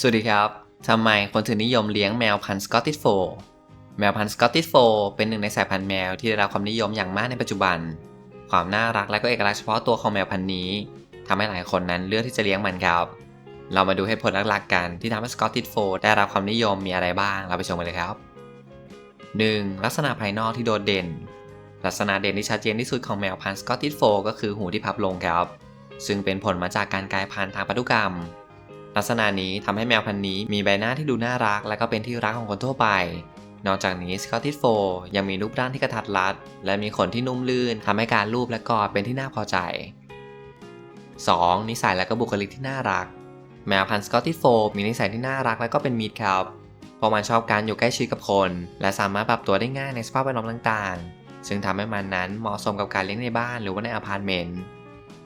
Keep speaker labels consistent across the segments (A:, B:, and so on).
A: สวัสดีครับ ทำไมคนถึงนิยมเลี้ยงแมวพันธุ์สกอตติชโฟล์แมวพันธุ์สกอตติชโฟล์เป็นหนึ่งในสายพันธุ์แมวที่ได้รับความนิยมอย่างมากในปัจจุบัน ความน่ารักและก็เอกลักษณ์เฉพาะตัวของแมวพันธุ์นี้ทำให้หลายคนนั้นเลือกที่จะเลี้ยงมันครับ เรามาดูเหตุผลหลักๆกันที่ทำให้สกอตติชโฟล์ได้รับความนิยมมีอะไรบ้าง เราไปชมกันเลยครับ 1. ลักษณะภายนอกที่โดดเด่น ลักษณะเด่นที่ชัดเจนที่สุดของแมวพันธุ์สกอตติชโฟล์ก็คือหูที่พับลงครับ ซึ่งเป็นผลมาจากการกลายพันธุ์ทางพันธุกรรม ลักษณะนี้ทำให้แมวพันธุ์นี้มีใบหน้าที่ดูน่ารัก และก็เป็นที่รักของคนทั่วไป นอกจากนี้สกอตติชโฟยังมีรูปร่างที่กระทัดรัด และมีขนที่นุ่มลื่นทำให้การลูบและกอดเป็นที่น่าพอใจ 2. นิสัยและก็บุคลิกที่น่ารัก แมวพันธุ์สกอตติชโฟมีนิสัยที่น่ารักและก็เป็นมิตรครับเพราะมันชอบการอยู่ใกล้ชิดกับคน และสามารถปรับตัวได้ง่ายในสภาพแวดล้อมต่างๆ ซึ่งทำให้มันนั้นเหมาะสมกับการเลี้ยงในบ้านหรือว่าในอพาร์ตเมนต์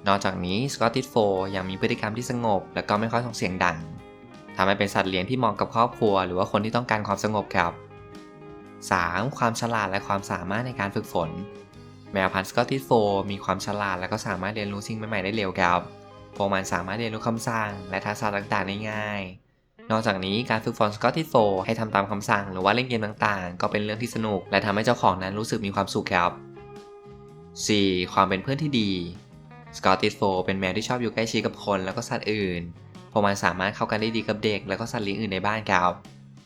A: นอกจากนี้สกอตติชโฟยังมีพฤติกรรมที่สงบ และก็ไม่ค่อยส่งเสียงดังทำให้เป็นสัตว์เลี้ยงที่เหมาะกับครอบครัว หรือว่าคนที่ต้องการความสงบครับ 3. ความฉลาดและความสามารถในการฝึกฝน แมวพันธุ์สกอตติชโฟมีความฉลาดและก็สามารถเรียนรู้สิ่งใหม่ๆได้เร็วครับพวกมันสามารถเรียนรู้คำสั่ง และทักษะต่างๆได้ง่าย นอกจากนี้การฝึกฝนสกอตติชโฟให้ทำตามคำสั่ง หรือว่าเล่นเกมต่างๆ ก็เป็นเรื่องที่สนุก และทำให้เจ้าของนั้นรู้สึกมีความสุขครับ 4. ความเป็นเพื่อนที่ดี สกอตติชโฟเป็นแมวที่ชอบอยู่ใกล้ชิดกับคนแล้วก็สัตว์อื่นเพราะมันสามารถเข้ากันได้ดีกับเด็กและก็สัตว์เลี้ยงอื่นในบ้านครับ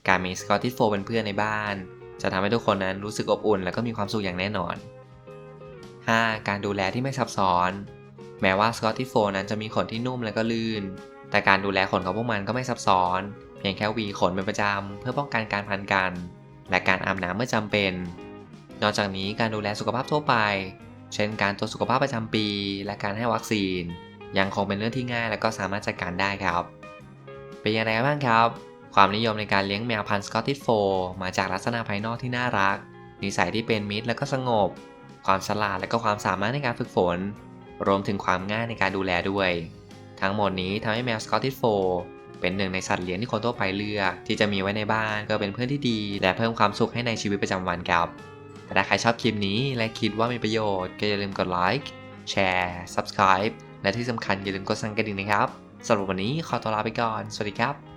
A: การมีสกอตติชโฟเป็นเพื่อนในบ้าน จะทำให้ทุกคนนั้นรู้สึกอบอุ่น และก็มีความสุขอย่างแน่นอน 5. การดูแลที่ไม่ซับซ้อน แม้ว่าสกอตติชโฟนั้นจะมีขนที่นุ่มและก็ลื่น แต่การดูแลขนของพวกมันก็ไม่ซับซ้อน เพียงแค่หวีขนเป็นประจำเพื่อป้องกันการพันกัน และการอาบน้ำเมื่อจำเป็น นอกจากนี้การดูแลสุขภาพทั่วไป เช่นการตรวจสุขภาพประจำปี และการให้วัคซีน ยังคงเป็นเรื่องที่ง่ายและก็สามารถจัดการได้ครับ เป็นอย่างไรบ้างครับ ความนิยมในการเลี้ยงแมวพันธุ์สกอตติชโฟร์มาจากลักษณะภายนอกที่น่ารัก นิสัยที่เป็นมิตรและก็สงบ ความฉลาดและก็ความสามารถในการฝึกฝน รวมถึงความง่ายในการดูแลด้วย ทั้งหมดนี้ทำให้แมวสกอตติชโฟร์เป็นหนึ่งในสัตว์เลี้ยงที่คนทั่วไปเลือก ที่จะมีไว้ในบ้านก็เป็นเพื่อนที่ดี และเพิ่มความสุขให้ในชีวิตประจำวันครับ แต่ถ้าใครชอบคลิปนี้และคิดว่ามีประโยชน์ก็อย่าลืมกดไลค์แชร์ subscribe และที่สำคัญอย่าลืมกดสั่นกระดิ่งนะครับสำหรับวันนี้ขอตัวลาไปก่อน สวัสดีครับ